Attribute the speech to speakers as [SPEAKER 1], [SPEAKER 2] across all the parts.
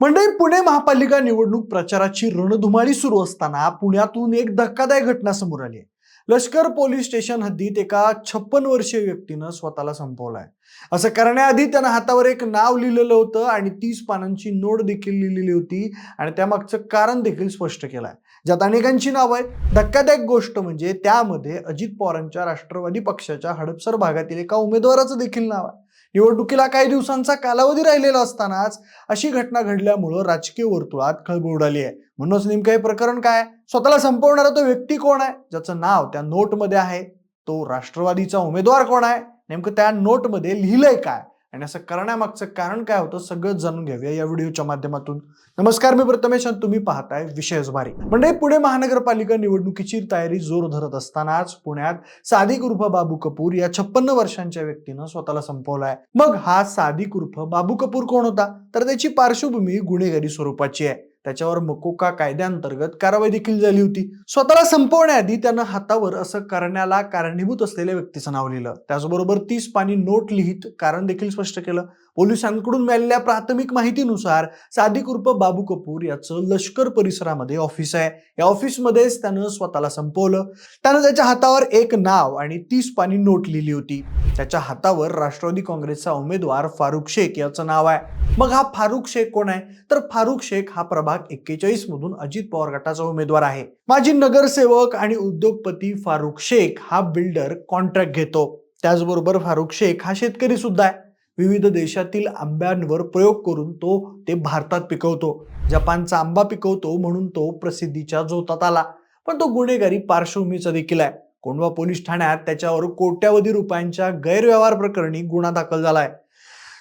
[SPEAKER 1] मंडळी पुणे महापालिका निवडणूक प्रचाराची रणधुमाळी सुरू असताना पुण्यातून एक धक्कादायक घटना समोर आली आहे. लष्कर पोलीस स्टेशन हद्दीत एका छप्पन वर्षीय व्यक्तीनं स्वतःला संपवलाय. असं करण्याआधी त्यानं हातावर एक नाव लिहिलेलं होतं आणि तीस पानांची नोट देखील लिहिलेली होती आणि त्यामागचं कारण देखील स्पष्ट केलंय. ज्यात अनेकांची नावं आहेत. धक्कादायक गोष्ट म्हणजे त्यामध्ये अजित पवारांच्या राष्ट्रवादी पक्षाच्या हडपसर भागातील एका उमेदवाराचं देखील नाव आहे. निवडणुकीला काही दिवसांचा कालावधी राहिलेला असतानाच अशी घटना घडल्यामुळं राजकीय वर्तुळात खळबळ उडाली आहे. म्हणूनच नेमकं हे प्रकरण काय? स्वतःला संपवणारा तो व्यक्ती कोण आहे? ज्याचं नाव त्या नोटमध्ये आहे तो राष्ट्रवादीचा उमेदवार कोण आहे? नेमकं त्या नोटमध्ये लिहिलंय काय? आणि असं करण्यामागचं कारण काय होतं सगळं जाणून घेऊया या व्हिडिओच्या माध्यमातून. नमस्कार मी प्रथमेश आणि तुम्ही पाहताय विशेष भारी म्हणजे पुणे महानगरपालिका निवडणुकीची तयारी जोर धरत असतानाच पुण्यात सादिक उर्फ बाबू कपूर या छप्पन्न वर्षांच्या व्यक्तीनं स्वतःला संपवलाय. मग हा सादिक उर्फ बाबू कपूर कोण होता? तर त्याची पार्श्वभूमी गुन्हेगारी स्वरूपाची आहे. त्याच्यावर मकोका कायद्याअंतर्गत कारवाई देखील झाली होती. स्वतःला संपवण्याआधी त्यानं हातावर असं करण्याला कारणीभूत असलेल्या व्यक्तीचं नाव लिहिलं. त्याचबरोबर तीस पाणी नोट लिहित कारण देखील स्पष्ट केलं. पोलिसांकडून मिळालेल्या प्राथमिक माहितीनुसार सादिक उर्फ बाबू कपूर याचं लष्कर परिसरामध्ये ऑफिस आहे. या ऑफिसमध्येच त्यानं स्वतःला संपवलं. त्यानं त्याच्या हातावर एक नाव आणि तीस पाणी नोट लिहिली होती. त्याच्या हातावर राष्ट्रवादी काँग्रेसचा उमेदवार फारुख शेख याचं नाव आहे. मग हा फारुख शेख कोण आहे? तर फारुख शेख हा प्रभाग एक्केचाळीस मधून अजित पवार गटाचा उमेदवार आहे. माजी नगरसेवक आणि उद्योगपती फारुख शेख हा बिल्डर कॉन्ट्रॅक्ट घेतो. त्याचबरोबर फारुख शेख हा शेतकरी सुद्धा आहे. विविध देशातील आंब्यांवर प्रयोग करून तो ते भारतात पिकवतो. जपानचा आंबा पिकवतो म्हणून तो प्रसिद्धीच्या जोतात आला. पण तो गुन्हेगारी पार्श्वभूमीचा देखील आहे. कोंडवा पोलीस ठाण्यात त्याच्यावर कोट्यावधी रुपयांच्या गैरव्यवहार प्रकरणी गुन्हा दाखल झालाय.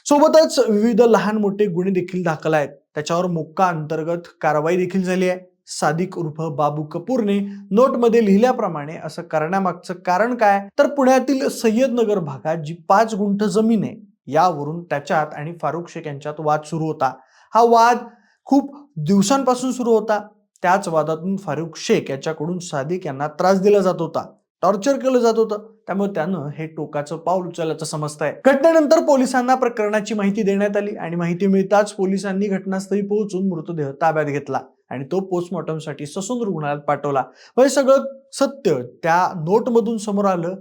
[SPEAKER 1] सोबतच विविध लहान मोठे गुन्हे देखील दाखल आहेत. त्याच्यावर मोक्का अंतर्गत कारवाई देखील झाली आहे. सादिक उर्फ बाबू कपूरने नोटमध्ये लिहिल्याप्रमाणे असं करण्यामागचं कारण काय? तर पुण्यातील सय्यदनगर भागात जी पाच गुंठ जमीन आहे यावरून त्याच्यात आणि फारुख शेख यांच्यात वाद सुरू होता. हा वाद खूप दिवसांपासून सुरू होता. त्याच वादातून फारुख शेख याच्याकडून सादिक यांना त्रास दिला जात होता. टॉर्चर केलं जात होतं. त्यामुळे त्यानं हे टोकाचं पाऊल उचलल्याचं समजतंय. घटनेनंतर पोलिसांना प्रकरणाची माहिती देण्यात आली आणि माहिती मिळताच पोलिसांनी घटनास्थळी पोहोचून मृतदेह ताब्यात घेतला आणि तो पोस्टमॉर्टमसाठी ससून रुग्णालयात पाठवला. हे सगळं सत्य त्या नोटमधून समोर आलं.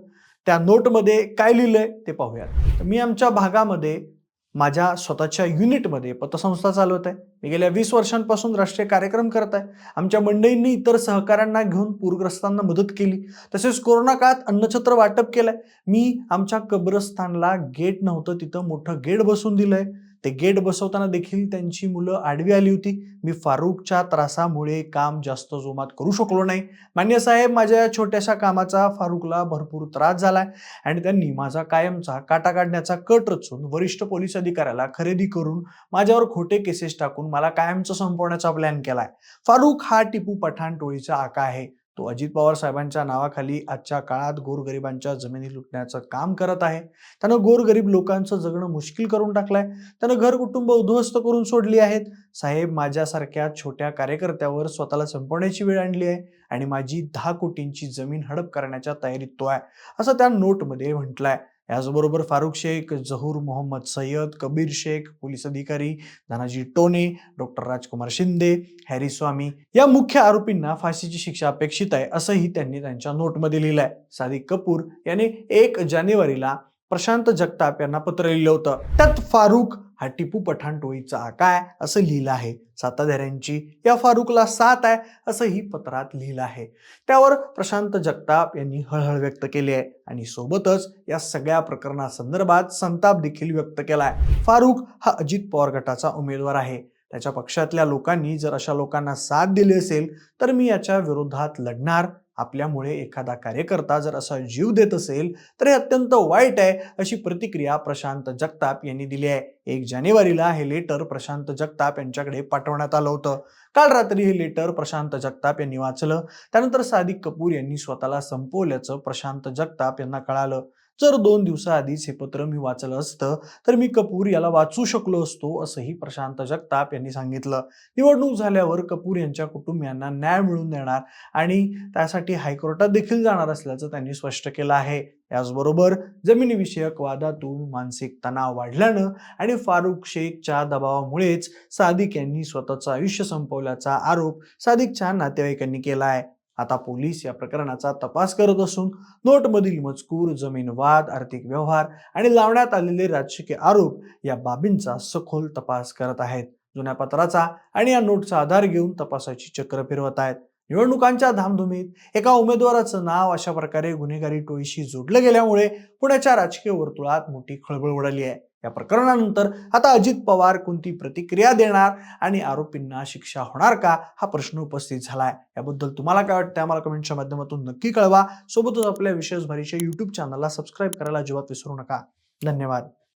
[SPEAKER 1] त्या नोटमध्ये काय लिहिलंय ते पाहूयात. मी आमच्या भागामध्ये माझ्या स्वतःच्या युनिटमध्ये पतसंस्था चालवत आहे. मी गेल्या वीस वर्षांपासून राष्ट्रीय कार्यक्रम करत आहे. आमच्या मंडळींनी इतर सहकाऱ्यांना घेऊन पूरग्रस्तांना मदत केली. तसेच कोरोना काळात अन्नछत्र वाटप केलंय. मी आमच्या कब्रस्थानला गेट नव्हतं तिथं मोठं गेट बसवून दिलंय. ते गेट बसवताना देखील त्यांची मुलं आडवी आली होती. मी फारूकच्या त्रासामुळे काम जास्त जोमात करू शकलो नाही. मान्य साहेब माझ्या या छोट्याशा कामाचा फारूकला भरपूर त्रास झालाय आणि त्यांनी माझा कायमचा काटा काढण्याचा कट रचून वरिष्ठ पोलीस अधिकाऱ्याला खरेदी करून माझ्यावर खोटे केसेस टाकून मला कायमचं संपवण्याचा प्लॅन केलाय. फारूक हा टिपू पठाण टोळीचा आका आहे. तो अजित पवार साहेबांच्या नावाखाली आजच्या काळात गोरगरिबांच्या जमिनी लुटण्याचं काम करत आहे. त्यानं गोरगरीब लोकांचं जगणं मुश्किल करून टाकलंय. त्यानं घर कुटुंब उद्ध्वस्त करून सोडली आहेत. साहेब माझ्यासारख्या छोट्या कार्यकर्त्यावर स्वतःला संपवण्याची वेळ आणली आहे आणि माझी दहा कोटींची जमीन हडप करण्याच्या तयारीत तो आहे असं त्या नोटमध्ये म्हटलंय. याचबरोबर फारुख शेख जहूर मोहम्मद सय्यद कबीर शेख पोलीस अधिकारी धनाजी टोने डॉक्टर राजकुमार शिंदे हॅरी स्वामी या मुख्य आरोपींना फाशीची शिक्षा अपेक्षित आहे असंही त्यांनी त्यांच्या नोटमध्ये लिहिलं आहे सादिक कपूर याने एक जानेवारीला प्रशांत जगताप यांना पत्र लिहिलं होतं. त्यात फारुख हा टिपू पठाण टोळीचा आका आहे असं लिहिलं आहे. साताधाऱ्यांची या फारुकला साथ आहे असं ही पत्रात लिहिलं आहे. त्यावर प्रशांत जगताप यांनी हळहळ व्यक्त केली आहे आणि सोबतच या सगळ्या प्रकरणासंदर्भात संताप देखील व्यक्त केला आहे फारुक हा अजित पवार गटाचा उमेदवार आहे. त्याच्या पक्षातल्या लोकांनी जर अशा लोकांना साथ दिली असेल तर मी याच्या विरोधात लढणार आपल्यामुळे एखादा कार्यकर्ता जर असा जीव देत असेल तर हे अत्यंत वाईट आहे अशी प्रतिक्रिया प्रशांत जगताप यांनी दिली आहे. एक जानेवारीला हे लेटर प्रशांत जगताप यांच्याकडे पाठवण्यात आलं होतं. काल रात्री हे लेटर प्रशांत जगताप यांनी वाचलं. त्यानंतर सादिक कपूर यांनी स्वतःला संपवल्याचं प्रशांत जगताप यांना कळालं. जर दोन दिवसाआधीच हे पत्र मी वाचलं असतं तर मी कपूर याला वाचू शकलो असतो असंही प्रशांत जगताप यांनी सांगितलं. निवडणूक झाल्यावर कपूर यांच्या कुटुंबियांना न्याय मिळवून देणार आणि त्यासाठी हायकोर्टात देखील जाणार असल्याचं त्यांनी स्पष्ट केलं आहे. याचबरोबर जमिनीविषयक वादातून मानसिक तणाव वाढल्यानं आणि फारुख शेखच्या दबावामुळेच सादिक यांनी स्वतःचं आयुष्य संपवल्याचा आरोप सादिकच्या नातेवाईकांनी केला आहे. आता पोलीस या प्रकरणाचा तपास करत असून नोटमधील मजकूर जमीन वाद आर्थिक व्यवहार आणि लावण्यात आलेले राजकीय आरोप या बाबींचा सखोल तपास करत आहेत. जुन्या पत्राचा आणि या नोटचा आधार घेऊन तपासाची चक्र फिरवत आहेत. निवडणुकांच्या धामधुमीत एका उमेदवाराचं नाव अशा प्रकारे गुन्हेगारी टोळीशी जोडलं गेल्यामुळे पुण्याच्या राजकीय वर्तुळात मोठी खळबळ उडाली आहे. या प्रकरणानंतर आता अजित पवार कोणती प्रतिक्रिया देणार आणि आरोपींना शिक्षा होणार का? हा प्रश्न उपस्थित झालाय. याबद्दल तुम्हाला काय वाटतं आम्हाला कमेंटच्या माध्यमातून नक्की कळवा. सोबतच आपल्या विशेष भरीच्या युट्यूब चॅनलला सबस्क्राईब करायला अजिबात विसरू नका. धन्यवाद.